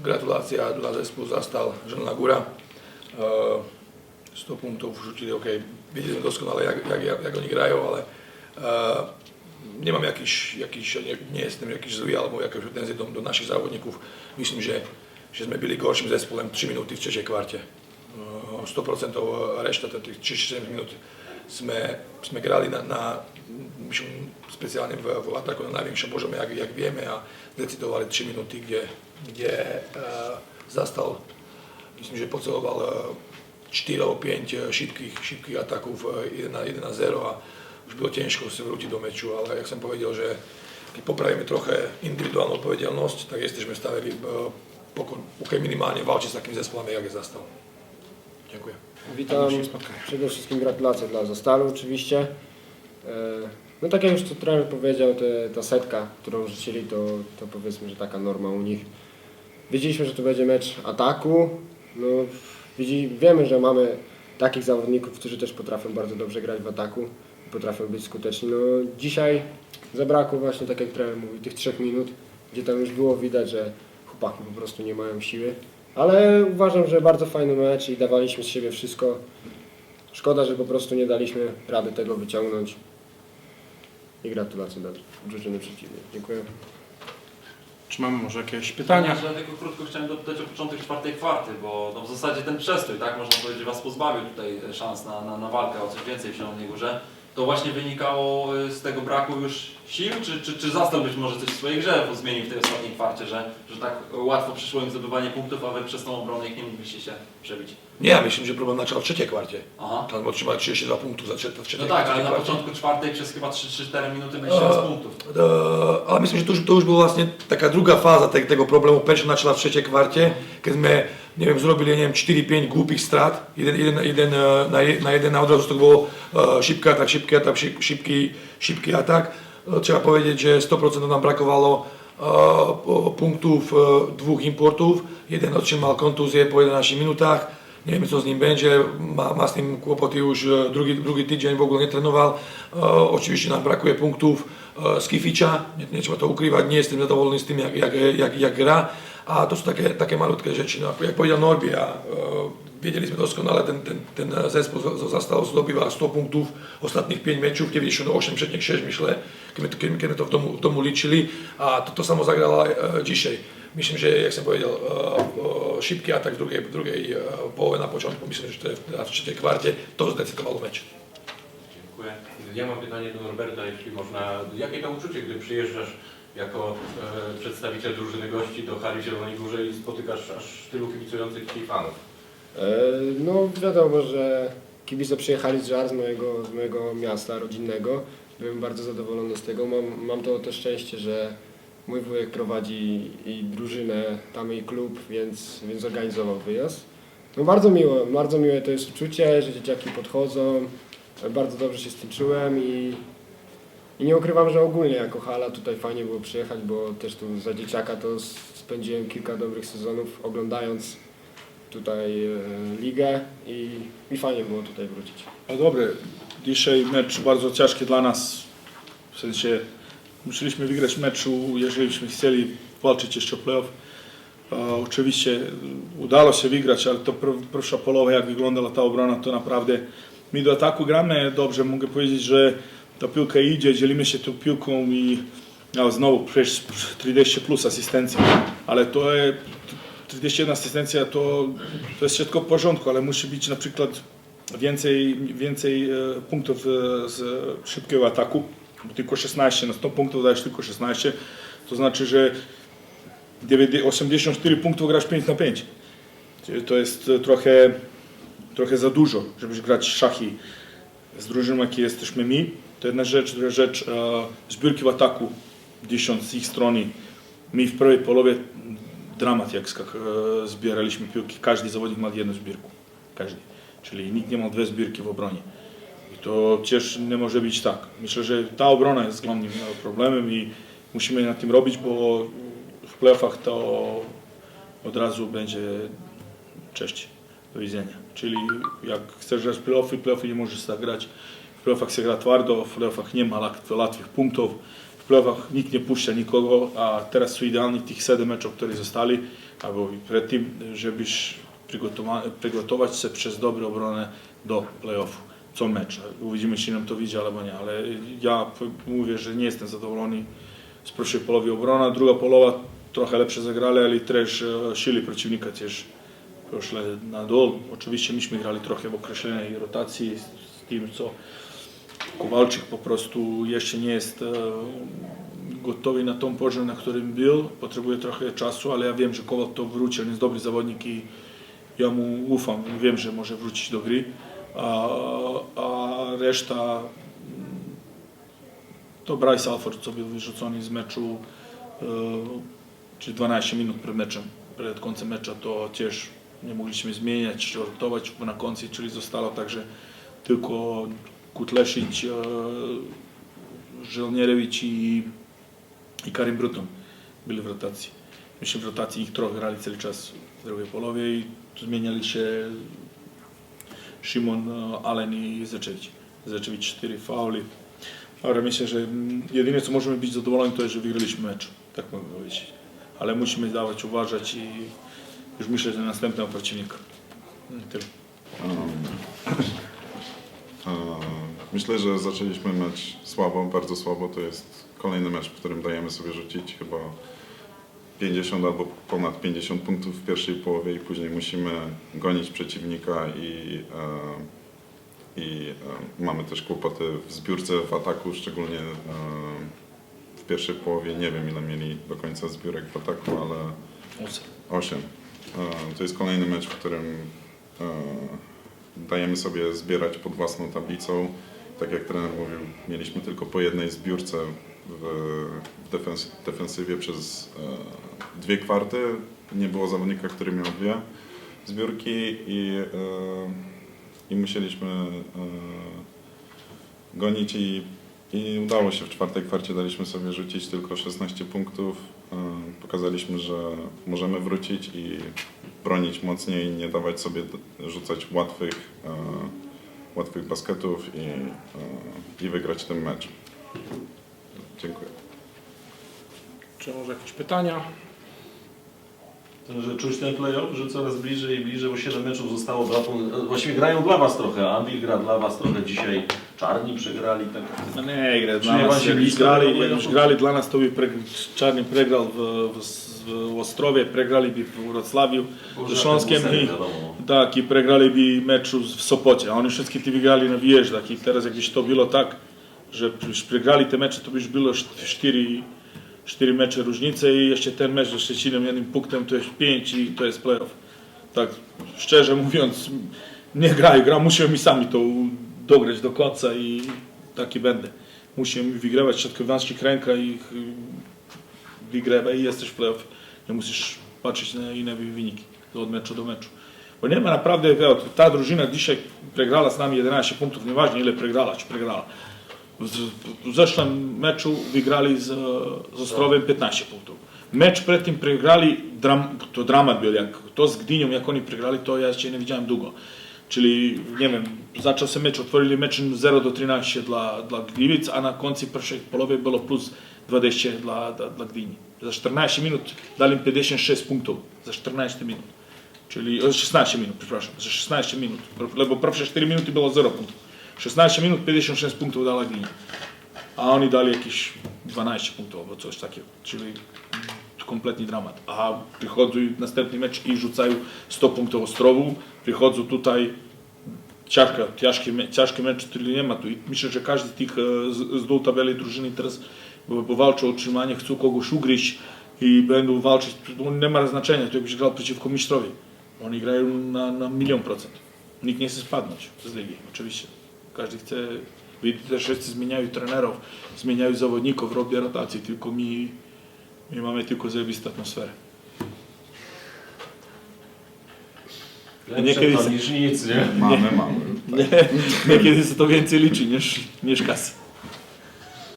gratulácia dla zespoľu zastal Žena Gura. Uh, 100 punktov už určite, OK, videli sme doskonale, jak, jak, jak, jak oni grajú, ale uh, nemám jakýž, jakýž, nie jestem jakýž zlý alebo jakou tenzi do, do našich závodníkov. Myslím, že, že sme byli gorším zespolem 3 minúty v Češej kvarte. E, 100% reszta to tych 3-4 minut sme, sme grali na, na myslím, speciálne v, v ataku na najvyššom možnom, jak, jak vieme a decidovali 3 minúty, kde, kde uh, zastal, myslím, že poceloval uh, 4 alebo 5 šipkých, šipkých atakov eh, 1 na 0 a už bylo ťažko sa vrátiť do meču, ale jak som povedal, že keď popravíme trochę individuálnu odpowiedzialnosť, tak jesteśmy stavili uh, pokon, minimálne walczyć z takým zespołem, jak je zastal. Dziękuję. Witam. Przede wszystkim gratulacje dla Zostalu oczywiście. E, No tak jak już to trener powiedział, te, ta setka, którą rzucili, to, to powiedzmy, że taka norma u nich. Wiedzieliśmy, że to będzie mecz ataku. No, widzi, wiemy, że mamy takich zawodników, którzy też potrafią bardzo dobrze grać w ataku, potrafią być skuteczni. No, dzisiaj zabrakło właśnie, tak jak trener mówi, tych trzech minut, gdzie tam już było widać, że chłopaki po prostu nie mają siły. Ale uważam, że bardzo fajny mecz i dawaliśmy z siebie wszystko. Szkoda, że po prostu nie daliśmy rady tego wyciągnąć. I gratulacje dla drużyny przeciwnej. Dziękuję. Czy mamy może jakieś pytania? Ja tylko krótko chciałem dopytać o początek czwartej kwarty, bo no w zasadzie ten przestój, tak można powiedzieć, Was pozbawił tutaj szans na, na, na walkę o coś więcej w Zielonej Górze. To właśnie wynikało y, z tego braku już sił, czy, czy, czy zastał być może coś w swojej grze zmienił w tej ostatniej kwarcie, że, że tak łatwo przyszło im zdobywanie punktów, a Wy przez tą obronę ich nie mogliście się przebić? Nie, ja myslím, že problém začal v třetí kvartě. Aha. Tam otrzymali 32 punktów za w trzeciej No tak, ale na kwarcie. początku czwartej przez chyba 3-4 minuty byliście bez punktów. E, ale myslím, že to už, to už bola vlastne taká druhá fáza te- tego problému. Prečo načala v třetej kvarte, keď sme, neviem, zrobili, neviem, 4-5 glúpých strát, jeden, jeden, jeden, e, na, na jeden na odrazu to bolo šipka, e, tak šipky a tak, šipky, šipky a tak. E, Treba povedať, že 100% nám brakovalo punktov dvoch importov. Jeden očin mal kontúzie po 11 minútach, neviem co s ním będzie, ma, ma z nim kłopoty już drugi, drugi tydzień, w ogóle nie trenował. Brakuje punktów e, z Kificza, nie, nie trzeba to ukrywać, nie jestem zadowolony s tým, jak, jak, jak, jak gra. A to sú také, také malutké rzeczy. No, jak povedal Norby, a, e, wiedzieli sme doskonale, ten, ten, ten zespół Zastavu zdobýva 100 punktów ostatných 5 meczów, kiedy vyšlo do 8 przednich 6, myślę, kiedy, kiedy, to w domu, w domu. A to, to samo zagrala e, dzisiaj. Myslím, že, jak som povedal, e, e, šipký atak v druhej, druhej e, połove na początku, myslím, že to je v, trzeciej kwarcie, to zdecydowalo mecz. Dziękuję. Ja mam pytanie do Norberta, jeśli można. Jakie to uczucie, gdy przyjeżdżasz jako e, przedstawiciel drużyny gości do hali w Zielonej Górze i spotykasz aż tylu kibicujących Ci fanów? E, No wiadomo, że kibice przyjechali z żar z mojego, z mojego miasta rodzinnego. Byłem bardzo zadowolony z tego. Mam, mam to też szczęście, że mój wujek prowadzi i drużynę, tam i klub, więc, więc zorganizował wyjazd. No bardzo miło, bardzo miłe to jest uczucie, że dzieciaki podchodzą. Bardzo dobrze się z tym czułem i, i nie ukrywam, że ogólnie jako hala tutaj fajnie było przyjechać, bo też tu za dzieciaka to spędziłem kilka dobrych sezonów oglądając tutaj e, ligę i, i fajnie było tutaj wrócić. A dobre, dzisiaj mecz bardzo ciężki dla nas. W sensie musieliśmy wygrać meczu, jeżeli byśmy chcieli walczyć jeszcze o playoff. Oczywiście udało się wygrać, ale to pierwsza połowa, jak wyglądała ta obrona, to naprawdę my do ataku gramy dobrze. Mogę powiedzieć, że ta piłka idzie, dzielimy się tą piłką i a znowu przecież 30 plus asystencji, ale to jest 31 asystencja to, to jest wszystko w porządku, ale musi być na przykład więcej, więcej e, punktów e, z szybkiego ataku, bo tylko 16, na 100 punktów dajesz tylko 16, to znaczy, że 90 84 punktów grasz 5 na 5. Czyli To jest e, trochę, trochę za dużo, żeby grać szachy z drużyną, jakie jesteśmy my. To jedna rzecz, druga rzecz, e, zbiórki w ataku, 10 z ich strony. My w pierwszej połowie dramat, jak e, zbieraliśmy piłki. Każdy zawodnik ma jedną zbiórkę. Każdy. Czyli nikt nie ma dwie zbiórki w obronie. I to też nie może być tak. Myślę, że ta obrona jest głównym problemem i musimy nad tym robić, bo w playoffach to od razu będzie cześć, do widzenia. Czyli jak chcesz grać playoffy, playoffy nie możesz tak grać. W playoffach się gra twardo, w playoffach nie ma łat- łatwych punktów. w playoffach nikt nie puszcza nikogo, a teraz są idealni tych 7 meczów, które zostali, albo przed tym, żebyś przygotowa- przygotować się przez dobrą obronę do playoffu. Co mecz. Uwidzimy, czy nam to widzi, albo nie, ale ja mówię, że nie jestem zadowolony z pierwszej połowy obrona. Druga połowa trochę lepsze zagrali, ale też e, sili przeciwnika też poszli na dół. Oczywiście myśmy grali trochę w określonej rotacji z tym, co Kowalczyk po prostu jeszcze nie jest e, gotowy na tom poziomie, na którym był. Potrzebuje trochę czasu, ale ja wiem, że Kowal to wróci. On jest dobry zawodnik i ja mu ufam. Wiem, że może wrócić do gry. A, a reszta mm, to Bryce Alford, co był wyrzucony z meczu e, czy 12 minut przed meczem, przed końcem mecza, to też nie mogliśmy zmieniać czy rotować na końcu, czyli zostało także tylko Kutlesić, e, Żelnierewicz i, i Karim Bruton byli w rotacji. Myśmy w rotacji ich trochę grali cały czas w drugiej połowie i zmieniali się Szymon, e, Allen i Zeczewicz. Zeczewicz 4 fauli. Ale myślę, że jedyne co możemy być zadowoleni to jest, że wygraliśmy mecz. Tak mogę powiedzieć. Ale musimy dawać uważać i już myślę, że następnego przeciwnika. I Tyle. E, Myślę, że zaczęliśmy mecz słabo, bardzo słabo. To jest kolejny mecz, w którym dajemy sobie rzucić chyba 50 albo ponad 50 punktów w pierwszej połowie i później musimy gonić przeciwnika i, e, i e, mamy też kłopoty w zbiórce, w ataku, szczególnie e, w pierwszej połowie. Nie wiem ile mieli do końca zbiórek w ataku, ale Ósem. 8. E, To jest kolejny mecz, w którym dajemy sobie zbierać pod własną tablicą. Tak jak trener mówił, mieliśmy tylko po jednej zbiórce w, w defens- defensywie przez e, dwie kwarty. Nie było zawodnika, który miał dwie zbiórki i, e, i musieliśmy e, gonić i, i udało się. W czwartej kwarcie daliśmy sobie rzucić tylko 16 punktów. Pokazaliśmy, że możemy wrócić i bronić mocniej, nie dawać sobie rzucać łatwych, łatwych basketów i, e, i wygrać ten mecz. Dziękuję. Czy może jakieś pytania? Że czuć ten playoff, że coraz bliżej i bliżej, bo 7 meczów zostało dla Właściwie grają dla Was trochę, Anvil gra dla Was trochę dzisiaj. Czarni przegrali, tak. No nie, gra dla nie nas. się Jakbyś blisko grali, playouffu? grali dla nas, to by pre, Czarny przegrał w, w, w Ostrowie, przegraliby w Wrocławiu ze Śląskiem i, tak, i przegraliby meczu w Sopocie. A oni wszystkie te wygrali na wyjeżdżach i teraz jakbyś to było tak, że już przegrali te mecze, to by już było 4, 4 mecze różnicy i jeszcze ten mecz ze Szczecinem jednym punktem to jest 5 i to jest playoff. Tak, szczerze mówiąc, nie grają, gra, musimy mi sami to dograć do końca i taki będę. Musimy wygrywać środkowanskich ręka i wygrywa i jesteś w playoff. Nie musisz patrzeć na inne wyniki od meczu do meczu. Bo nie ma naprawdę, wiesz, ta drużyna dzisiaj przegrała z nami 11 punktów, nieważne ile przegrała czy przegrała. W, zeszłym meczu wygrali z, z Ostrowem 15 punktów. Mecz przed tym przegrali, dram, to dramat był, jak to z Gdynią, jak oni przegrali, to ja jeszcze nie widziałem długo. Czyli, nie wiem, zaczął się mecz, otworili mecz 0 do 13 dla, dla Gliwic, a na końcu pierwszej połowy było plus 20 dla, dla, dla Gdyni. Za 14 minut dali im 56 punktów, za 14 minut. Czyli o, 16 minut, przepraszam, za 16 minut, bo pierwsze 4 minuty było 0 punktów. 16 minut, 56 punktów dała Gdynia. A oni dali jakieś 12 punktów albo coś takiego. Czyli kompletny dramat. A przychodzą następny mecz i rzucają 100 punktów Ostrowu. Przychodzą tutaj ciężka, ciężki, ciężki mecz, który nie ma tu. I myślę, że każdy z tych e, z, z dół tabeli drużyny teraz walczą o utrzymanie, chcą kogoś ugryźć i będą walczyć. To nie ma znaczenia, to jakbyś grał przeciwko mistrzowi. Oni grają na, na milion procent. Nikt nie chce spadnąć z ligi, oczywiście. Każdy chce, widzę, też wszyscy zmieniają trenerów, zmieniają zawodników, robią rotacje, tylko mi, my mamy tylko zajebistą atmosferę. Niekiedy niż nic, nie? Mamy, mamy. Nie, niekiedy to więcej liczy niż, niż kasy.